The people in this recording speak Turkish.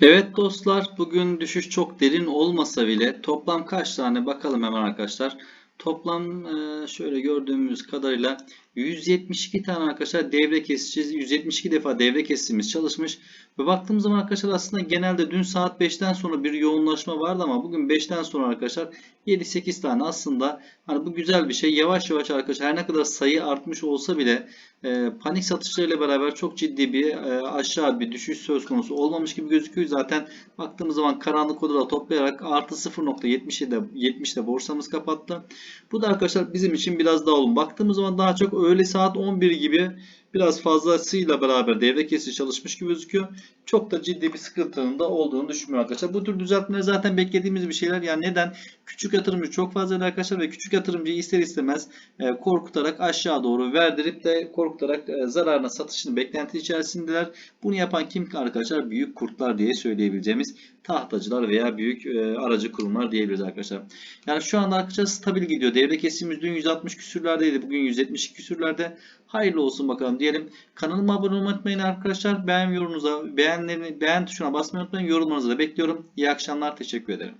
Evet dostlar bugün düşüş çok derin olmasa bile toplam kaç tane bakalım hemen arkadaşlar. Toplam e, şöyle gördüğümüz kadarıyla 172 tane arkadaşlar devre kesiciz. 172 defa devre kesicimiz çalışmış. Ve baktığımız zaman arkadaşlar aslında genelde dün saat 5'ten sonra bir yoğunlaşma vardı ama bugün 5'ten sonra arkadaşlar 7-8 tane aslında hani bu güzel bir şey. Yavaş yavaş arkadaşlar her ne kadar sayı artmış olsa bile e, panik satışlarıyla beraber çok ciddi bir e, aşağı bir düşüş söz konusu olmamış gibi gözüküyor. Zaten baktığımız zaman karanlık odada toplayarak artı 0.70'de 70'de borsamız kapattı. Bu da arkadaşlar bizim için biraz daha olumlu. Baktığımız zaman daha çok öğle saat 11 gibi biraz fazlasıyla beraber devre kesici çalışmış gibi gözüküyor. Çok da ciddi bir sıkıntının da olduğunu düşünmüyorum arkadaşlar. Bu tür düzeltmeler zaten beklediğimiz bir şeyler. Yani neden? Küçük yatırımcı çok fazla arkadaşlar ve küçük yatırımcıyı ister istemez e, korkutarak aşağı doğru verdirip de korkutarak e, zararına satışını beklenti içerisindeler. Bunu yapan kim ki arkadaşlar? Büyük kurtlar diye söyleyebileceğimiz tahtacılar veya büyük e, aracı kurumlar diyebiliriz arkadaşlar. Yani şu anda arkadaşlar stabil gidiyor. Devre kesimimiz dün 160 küsürlerdeydi. Bugün 172 küsürlerde. Hayırlı olsun bakalım diyelim. Kanalıma abone olmayı arkadaşlar. Beğen yorumunuza, beğenlerini, beğen tuşuna basmayı unutmayın. Yorumlarınızı da bekliyorum. İyi akşamlar. Teşekkür ederim.